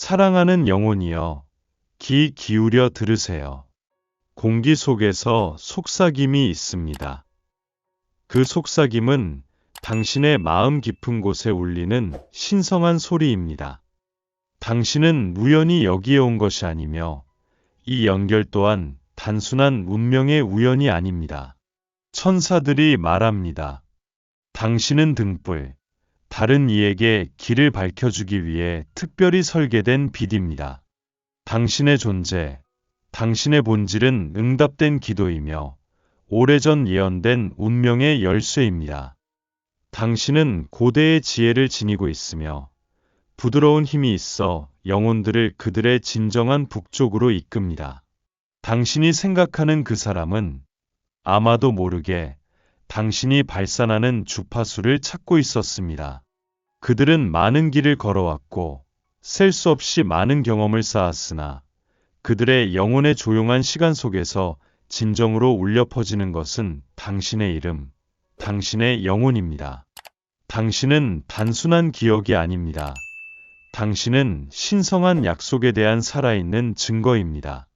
사랑하는 영혼이여, 귀 기울여 들으세요. 공기 속에서 속삭임이 있습니다. 그 속삭임은 당신의 마음 깊은 곳에 울리는 신성한 소리입니다. 당신은 우연히 여기에 온 것이 아니며 이 연결 또한 단순한 운명의 우연이 아닙니다. 천사들이 말합니다. 당신은 등불, 다른 이에게 길을 밝혀주기 위해 특별히 설계된 빛입니다. 당신의 존재, 당신의 본질은 응답된 기도이며 오래전 예언된 운명의 열쇠입니다. 당신은 고대의 지혜를 지니고 있으며 부드러운 힘이 있어 영혼들을 그들의 진정한 북쪽으로 이끕니다. 당신이 생각하는 그 사람은 아마도 모르게 당신이 발산하는 주파수를 찾고 있었습니다. 그들은 많은 길을 걸어왔고 셀 수 없이 많은 경험을 쌓았으나 그들의 영혼의 조용한 시간 속에서 진정으로 울려 퍼지는 것은 당신의 이름, 당신의 영혼입니다. 당신은 단순한 기억이 아닙니다. 당신은 신성한 약속에 대한 살아있는 증거입니다.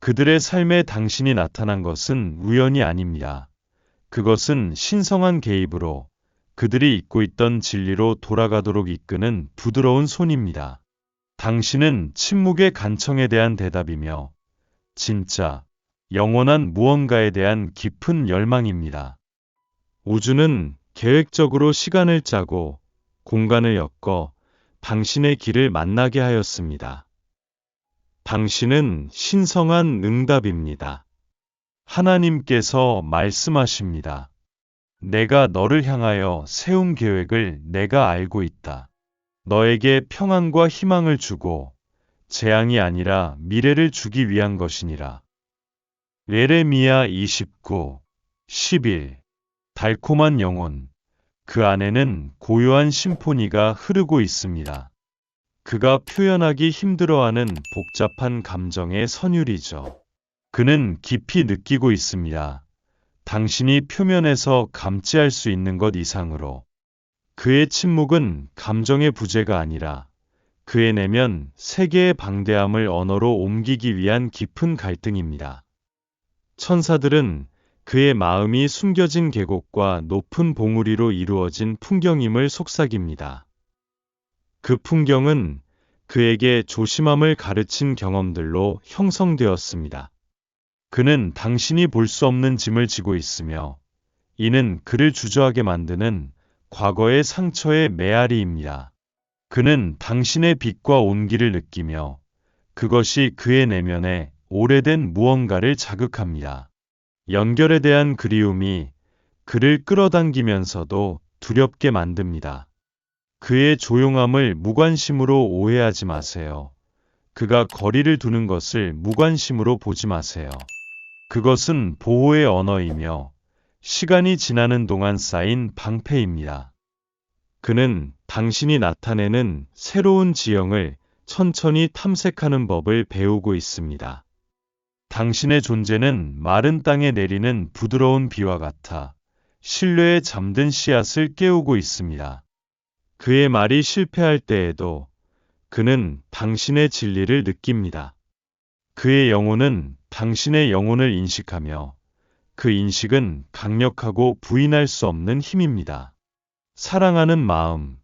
그들의 삶에 당신이 나타난 것은 우연이 아닙니다. 그것은 신성한 개입으로 그들이 잊고 있던 진리로 돌아가도록 이끄는 부드러운 손입니다. 당신은 침묵의 간청에 대한 대답이며 진짜 영원한 무언가에 대한 깊은 열망입니다. 우주는 계획적으로 시간을 짜고 공간을 엮어 당신의 길을 만나게 하였습니다. 당신은 신성한 응답입니다. 하나님께서 말씀하십니다. 내가 너를 향하여 세운 계획을 내가 알고 있다. 너에게 평안과 희망을 주고 재앙이 아니라 미래를 주기 위한 것이니라. 예레미야 29, 11 달콤한 영혼 그 안에는 고요한 심포니가 흐르고 있습니다. 그가 표현하기 힘들어하는 복잡한 감정의 선율이죠. 그는 깊이 느끼고 있습니다. 당신이 표면에서 감지할 수 있는 것 이상으로. 그의 침묵은 감정의 부재가 아니라 그의 내면 세계의 방대함을 언어로 옮기기 위한 깊은 갈등입니다. 천사들은 그의 마음이 숨겨진 계곡과 높은 봉우리로 이루어진 풍경임을 속삭입니다. 그 풍경은 그에게 조심함을 가르친 경험들로 형성되었습니다. 그는 당신이 볼 수 없는 짐을 지고 있으며 이는 그를 주저하게 만드는 과거의 상처의 메아리입니다. 그는 당신의 빛과 온기를 느끼며 그것이 그의 내면에 오래된 무언가를 자극합니다. 연결에 대한 그리움이 그를 끌어당기면서도 두렵게 만듭니다. 그의 조용함을 무관심으로 오해하지 마세요. 그가 거리를 두는 것을 무관심으로 보지 마세요. 그것은 보호의 언어이며 시간이 지나는 동안 쌓인 방패입니다. 그는 당신이 나타내는 새로운 지형을 천천히 탐색하는 법을 배우고 있습니다. 당신의 존재는 마른 땅에 내리는 부드러운 비와 같아 신뢰에 잠든 씨앗을 깨우고 있습니다. 그의 말이 실패할 때에도 그는 당신의 진리를 느낍니다. 그의 영혼은 당신의 영혼을 인식하며 그 인식은 강력하고 부인할 수 없는 힘입니다. 사랑하는 마음.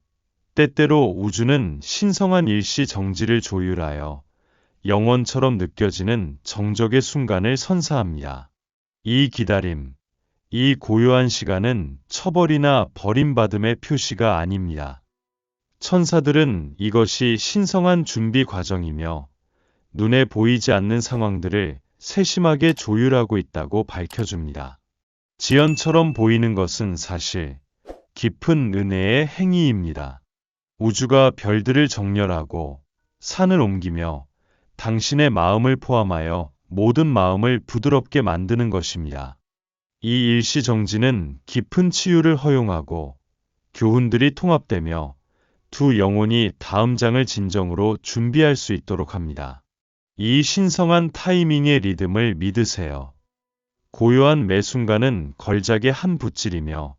때때로 우주는 신성한 일시 정지를 조율하여 영원처럼 느껴지는 정적의 순간을 선사합니다. 이 기다림, 이 고요한 시간은 처벌이나 버림받음의 표시가 아닙니다. 천사들은 이것이 신성한 준비 과정이며 눈에 보이지 않는 상황들을 세심하게 조율하고 있다고 밝혀줍니다. 지연처럼 보이는 것은 사실 깊은 은혜의 행위입니다. 우주가 별들을 정렬하고 산을 옮기며 당신의 마음을 포함하여 모든 마음을 부드럽게 만드는 것입니다. 이 일시정지는 깊은 치유를 허용하고 교훈들이 통합되며 두 영혼이 다음 장을 진정으로 준비할 수 있도록 합니다. 이 신성한 타이밍의 리듬을 믿으세요. 고요한 매 순간은 걸작의 한 붓질이며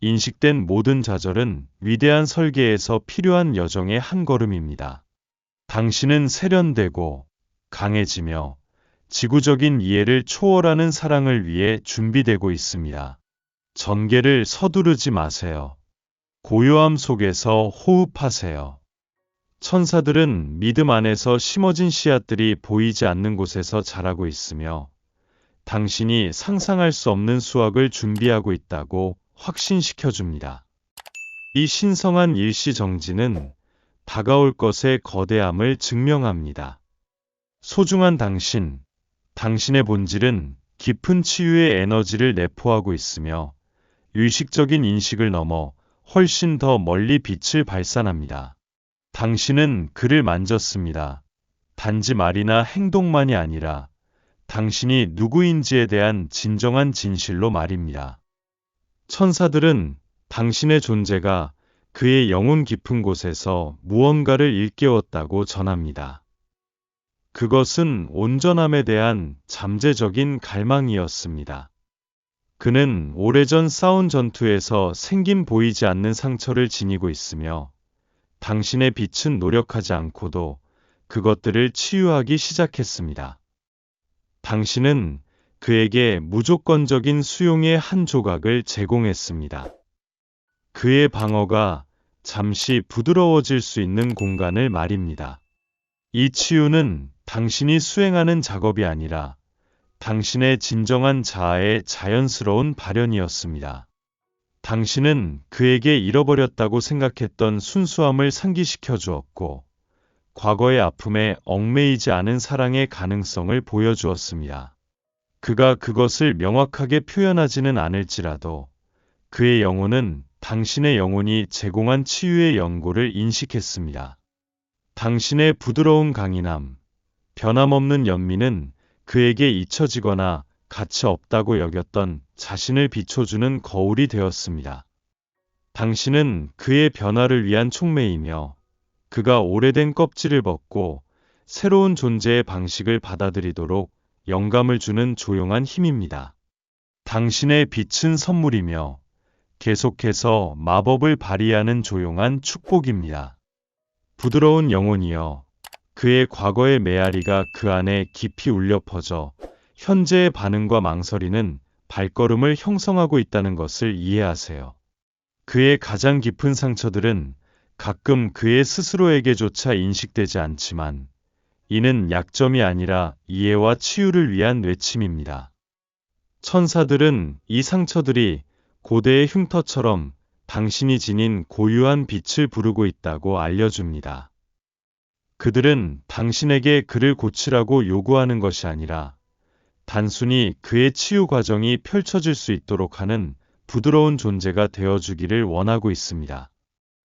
인식된 모든 좌절은 위대한 설계에서 필요한 여정의 한 걸음입니다. 당신은 세련되고 강해지며 지구적인 이해를 초월하는 사랑을 위해 준비되고 있습니다. 전개를 서두르지 마세요. 고요함 속에서 호흡하세요. 천사들은 믿음 안에서 심어진 씨앗들이 보이지 않는 곳에서 자라고 있으며 당신이 상상할 수 없는 수확을 준비하고 있다고 확신시켜 줍니다. 이 신성한 일시정지는 다가올 것의 거대함을 증명합니다. 소중한 당신, 당신의 본질은 깊은 치유의 에너지를 내포하고 있으며 의식적인 인식을 넘어 훨씬 더 멀리 빛을 발산합니다. 당신은 그를 만졌습니다. 단지 말이나 행동만이 아니라 당신이 누구인지에 대한 진정한 진실로 말입니다. 천사들은 당신의 존재가 그의 영혼 깊은 곳에서 무언가를 일깨웠다고 전합니다. 그것은 온전함에 대한 잠재적인 갈망이었습니다. 그는 오래전 싸운 전투에서 생긴 보이지 않는 상처를 지니고 있으며 당신의 빛은 노력하지 않고도 그것들을 치유하기 시작했습니다. 당신은 그에게 무조건적인 수용의 한 조각을 제공했습니다. 그의 방어가 잠시 부드러워질 수 있는 공간을 말입니다. 이 치유는 당신이 수행하는 작업이 아니라 당신의 진정한 자아의 자연스러운 발현이었습니다. 당신은 그에게 잃어버렸다고 생각했던 순수함을 상기시켜 주었고, 과거의 아픔에 얽매이지 않은 사랑의 가능성을 보여주었습니다. 그가 그것을 명확하게 표현하지는 않을지라도 그의 영혼은 당신의 영혼이 제공한 치유의 연고를 인식했습니다. 당신의 부드러운 강인함, 변함없는 연민은 그에게 잊혀지거나 가치 없다고 여겼던 자신을 비춰주는 거울이 되었습니다. 당신은 그의 변화를 위한 촉매이며 그가 오래된 껍질을 벗고 새로운 존재의 방식을 받아들이도록 영감을 주는 조용한 힘입니다. 당신의 빛은 선물이며 계속해서 마법을 발휘하는 조용한 축복입니다. 부드러운 영혼이여, 그의 과거의 메아리가 그 안에 깊이 울려 퍼져 현재의 반응과 망설이는 발걸음을 형성하고 있다는 것을 이해하세요. 그의 가장 깊은 상처들은 가끔 그의 스스로에게조차 인식되지 않지만 이는 약점이 아니라 이해와 치유를 위한 외침입니다. 천사들은 이 상처들이 고대의 흉터처럼 당신이 지닌 고유한 빛을 부르고 있다고 알려줍니다. 그들은 당신에게 그를 고치라고 요구하는 것이 아니라 단순히 그의 치유 과정이 펼쳐질 수 있도록 하는 부드러운 존재가 되어주기를 원하고 있습니다.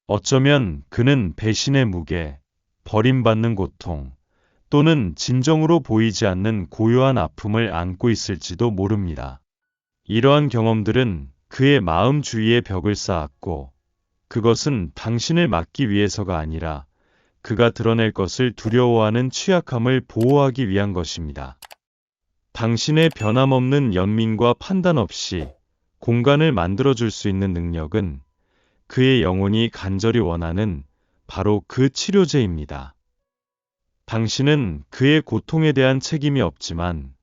어쩌면 그는 배신의 무게, 버림받는 고통, 또는 진정으로 보이지 않는 고요한 아픔을 안고 있을지도 모릅니다. 이러한 경험들은 그의 마음 주위에 벽을 쌓았고, 그것은 당신을 막기 위해서가 아니라 그가 드러낼 것을 두려워하는 취약함을 보호하기 위한 것입니다. 당신의 변함없는 연민과 판단 없이 공간을 만들어줄 수 있는 능력은 그의 영혼이 간절히 원하는 바로 그 치료제입니다. 당신은 그의 고통에 대한 책임이 없지만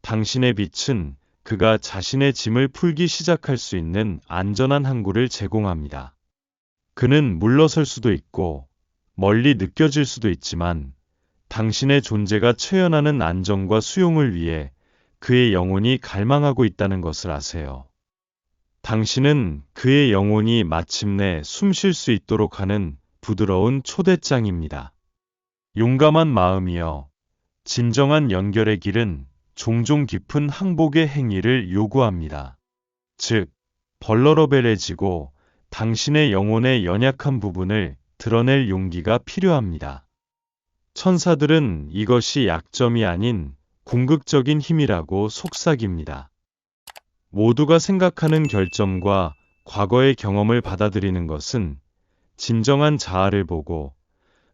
당신의 빛은 그가 자신의 짐을 풀기 시작할 수 있는 안전한 항구를 제공합니다. 그는 물러설 수도 있고 멀리 느껴질 수도 있지만 당신의 존재가 체현하는 안정과 수용을 위해 그의 영혼이 갈망하고 있다는 것을 아세요. 당신은 그의 영혼이 마침내 숨 쉴 수 있도록 하는 부드러운 초대장입니다. 용감한 마음이여, 진정한 연결의 길은 종종 깊은 항복의 행위를 요구합니다. 즉, 벌러러벨해지고 당신의 영혼의 연약한 부분을 드러낼 용기가 필요합니다. 천사들은 이것이 약점이 아닌 궁극적인 힘이라고 속삭입니다. 모두가 생각하는 결점과 과거의 경험을 받아들이는 것은 진정한 자아를 보고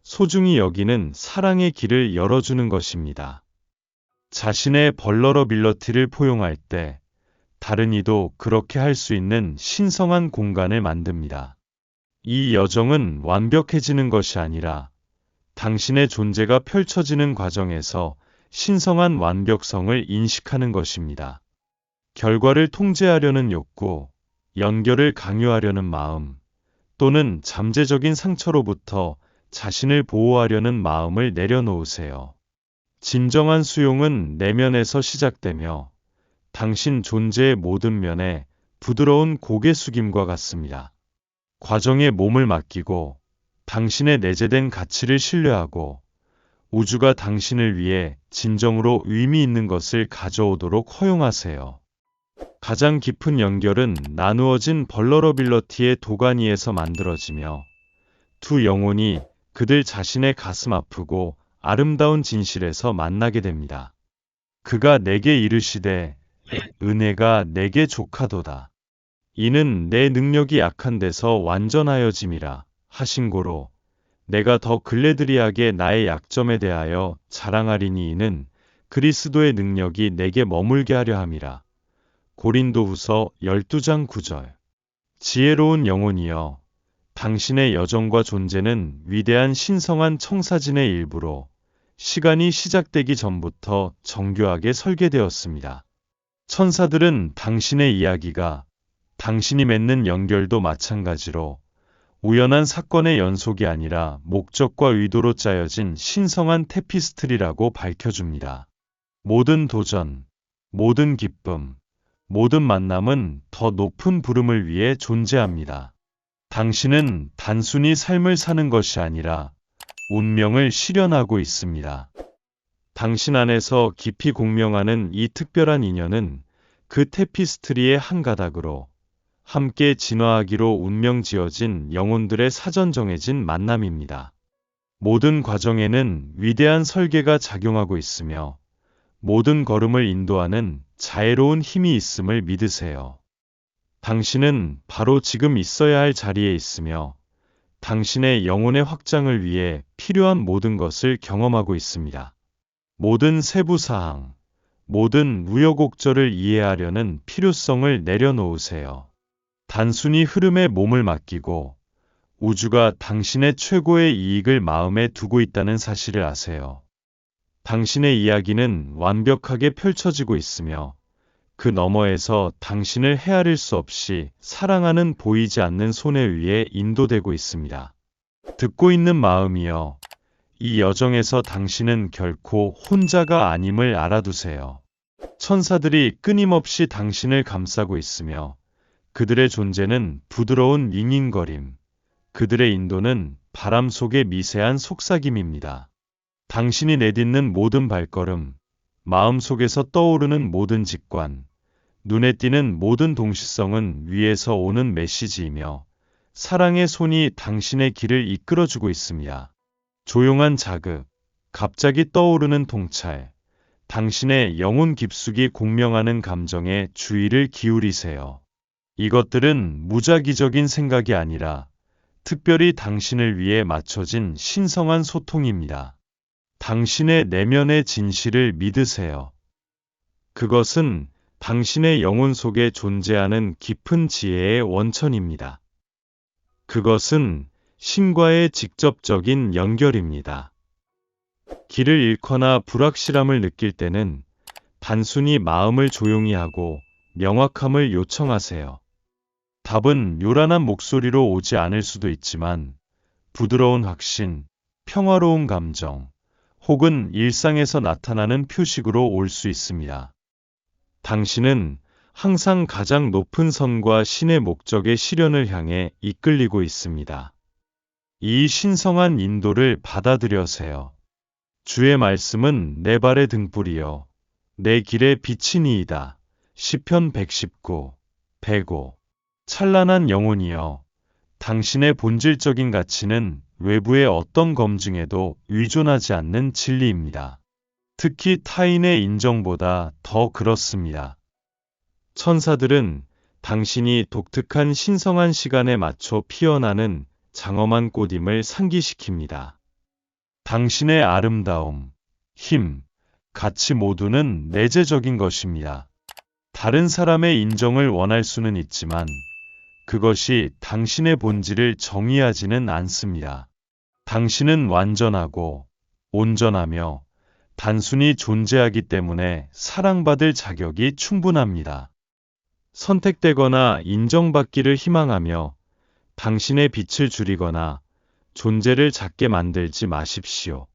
소중히 여기는 사랑의 길을 열어주는 것입니다. 자신의 벌러러 빌러티를 포용할 때 다른 이도 그렇게 할 수 있는 신성한 공간을 만듭니다. 이 여정은 완벽해지는 것이 아니라 당신의 존재가 펼쳐지는 과정에서 신성한 완벽성을 인식하는 것입니다. 결과를 통제하려는 욕구, 연결을 강요하려는 마음, 또는 잠재적인 상처로부터 자신을 보호하려는 마음을 내려놓으세요. 진정한 수용은 내면에서 시작되며 당신 존재의 모든 면에 부드러운 고개 숙임과 같습니다. 과정에 몸을 맡기고 당신의 내재된 가치를 신뢰하고 우주가 당신을 위해 진정으로 의미 있는 것을 가져오도록 허용하세요. 가장 깊은 연결은 나누어진 벌러러빌러티의 도가니에서 만들어지며 두 영혼이 그들 자신의 가슴 아프고 아름다운 진실에서 만나게 됩니다. 그가 내게 이르시되 은혜가 내게 족하도다. 이는 내 능력이 약한 데서 완전하여짐이라 하신 고로 내가 더 글래드리하게 나의 약점에 대하여 자랑하리니 이는 그리스도의 능력이 내게 머물게 하려 함이라. 고린도후서 12장 9절 지혜로운 영혼이여 당신의 여정과 존재는 위대한 신성한 청사진의 일부로 시간이 시작되기 전부터 정교하게 설계되었습니다. 천사들은 당신의 이야기가 당신이 맺는 연결도 마찬가지로 우연한 사건의 연속이 아니라 목적과 의도로 짜여진 신성한 테피스트리라고 밝혀줍니다. 모든 도전, 모든 기쁨, 모든 만남은 더 높은 부름을 위해 존재합니다. 당신은 단순히 삶을 사는 것이 아니라 운명을 실현하고 있습니다. 당신 안에서 깊이 공명하는 이 특별한 인연은 그 테피스트리의 한 가닥으로 함께 진화하기로 운명 지어진 영혼들의 사전 정해진 만남입니다. 모든 과정에는 위대한 설계가 작용하고 있으며 모든 걸음을 인도하는 자애로운 힘이 있음을 믿으세요. 당신은 바로 지금 있어야 할 자리에 있으며 당신의 영혼의 확장을 위해 필요한 모든 것을 경험하고 있습니다. 모든 세부 사항, 모든 우여곡절을 이해하려는 필요성을 내려놓으세요. 단순히 흐름에 몸을 맡기고 우주가 당신의 최고의 이익을 마음에 두고 있다는 사실을 아세요. 당신의 이야기는 완벽하게 펼쳐지고 있으며 그 너머에서 당신을 헤아릴 수 없이 사랑하는 보이지 않는 손에 의해 인도되고 있습니다. 듣고 있는 마음이여. 이 여정에서 당신은 결코 혼자가 아님을 알아두세요. 천사들이 끊임없이 당신을 감싸고 있으며 그들의 존재는 부드러운 윙윙거림, 그들의 인도는 바람 속의 미세한 속삭임입니다. 당신이 내딛는 모든 발걸음, 마음 속에서 떠오르는 모든 직관, 눈에 띄는 모든 동시성은 위에서 오는 메시지이며 사랑의 손이 당신의 길을 이끌어주고 있습니다. 조용한 자극, 갑자기 떠오르는 통찰, 당신의 영혼 깊숙이 공명하는 감정에 주의를 기울이세요. 이것들은 무작위적인 생각이 아니라 특별히 당신을 위해 맞춰진 신성한 소통입니다. 당신의 내면의 진실을 믿으세요. 그것은 당신의 영혼 속에 존재하는 깊은 지혜의 원천입니다. 그것은 신과의 직접적인 연결입니다. 길을 잃거나 불확실함을 느낄 때는 단순히 마음을 조용히 하고 명확함을 요청하세요. 답은 요란한 목소리로 오지 않을 수도 있지만 부드러운 확신, 평화로운 감정, 혹은 일상에서 나타나는 표식으로 올 수 있습니다. 당신은 항상 가장 높은 선과 신의 목적의 실현을 향해 이끌리고 있습니다. 이 신성한 인도를 받아들여세요. 주의 말씀은 내 발의 등불이요. 내 길의 빛이니이다. 시편 119, 105 찬란한 영혼이여. 당신의 본질적인 가치는 외부의 어떤 검증에도 의존하지 않는 진리입니다. 특히 타인의 인정보다 더 그렇습니다. 천사들은 당신이 독특한 신성한 시간에 맞춰 피어나는 장엄한 꽃임을 상기시킵니다. 당신의 아름다움, 힘, 가치 모두는 내재적인 것입니다. 다른 사람의 인정을 원할 수는 있지만 그것이 당신의 본질을 정의하지는 않습니다. 당신은 완전하고 온전하며 단순히 존재하기 때문에 사랑받을 자격이 충분합니다. 선택되거나 인정받기를 희망하며 당신의 빛을 줄이거나 존재를 작게 만들지 마십시오.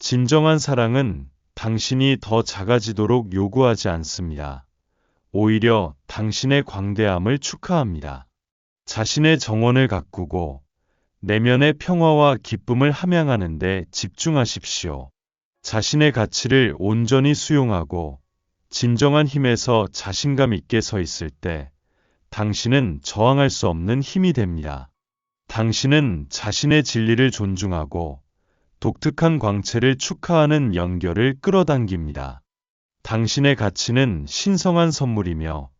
진정한 사랑은 당신이 더 작아지도록 요구하지 않습니다. 오히려 당신의 광대함을 축하합니다. 자신의 정원을 가꾸고 내면의 평화와 기쁨을 함양하는 데 집중하십시오. 자신의 가치를 온전히 수용하고 진정한 힘에서 자신감 있게 서 있을 때 당신은 저항할 수 없는 힘이 됩니다. 당신은 자신의 진리를 존중하고 독특한 광채를 축하하는 연결을 끌어당깁니다. 당신의 가치는 신성한 선물이며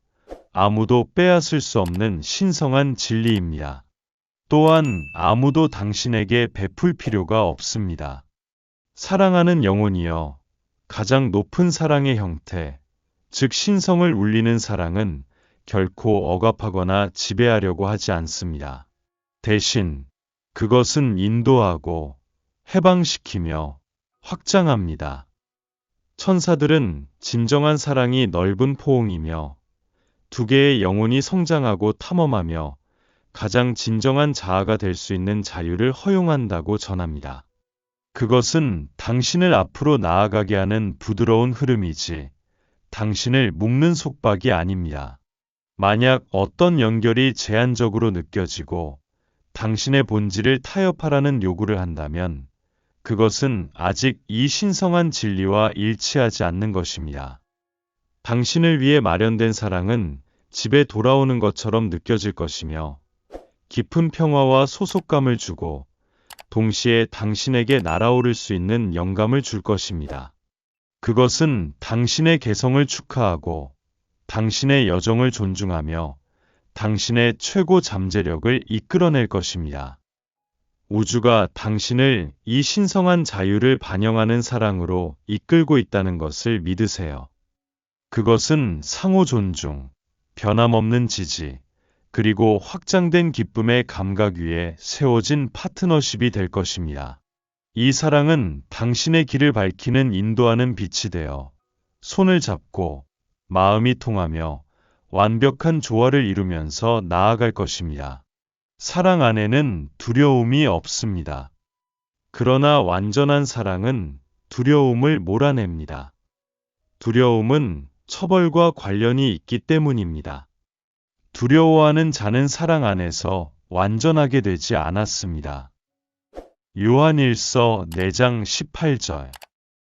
아무도 빼앗을 수 없는 신성한 진리입니다. 또한 아무도 당신에게 베풀 필요가 없습니다. 사랑하는 영혼이여, 가장 높은 사랑의 형태, 즉 신성을 울리는 사랑은 결코 억압하거나 지배하려고 하지 않습니다. 대신 그것은 인도하고 해방시키며 확장합니다. 천사들은 진정한 사랑이 넓은 포옹이며 두 개의 영혼이 성장하고 탐험하며 가장 진정한 자아가 될 수 있는 자유를 허용한다고 전합니다. 그것은 당신을 앞으로 나아가게 하는 부드러운 흐름이지 당신을 묶는 속박이 아닙니다. 만약 어떤 연결이 제한적으로 느껴지고 당신의 본질을 타협하라는 요구를 한다면 그것은 아직 이 신성한 진리와 일치하지 않는 것입니다. 당신을 위해 마련된 사랑은 집에 돌아오는 것처럼 느껴질 것이며 깊은 평화와 소속감을 주고 동시에 당신에게 날아오를 수 있는 영감을 줄 것입니다. 그것은 당신의 개성을 축하하고 당신의 여정을 존중하며 당신의 최고 잠재력을 이끌어낼 것입니다. 우주가 당신을 이 신성한 자유를 반영하는 사랑으로 이끌고 있다는 것을 믿으세요. 그것은 상호 존중, 변함없는 지지, 그리고 확장된 기쁨의 감각 위에 세워진 파트너십이 될 것입니다. 이 사랑은 당신의 길을 밝히는 인도하는 빛이 되어 손을 잡고 마음이 통하며 완벽한 조화를 이루면서 나아갈 것입니다. 사랑 안에는 두려움이 없습니다. 그러나 완전한 사랑은 두려움을 몰아냅니다. 두려움은 처벌과 관련이 있기 때문입니다. 두려워하는 자는 사랑 안에서 완전하게 되지 않았습니다. 요한일서 4장 18절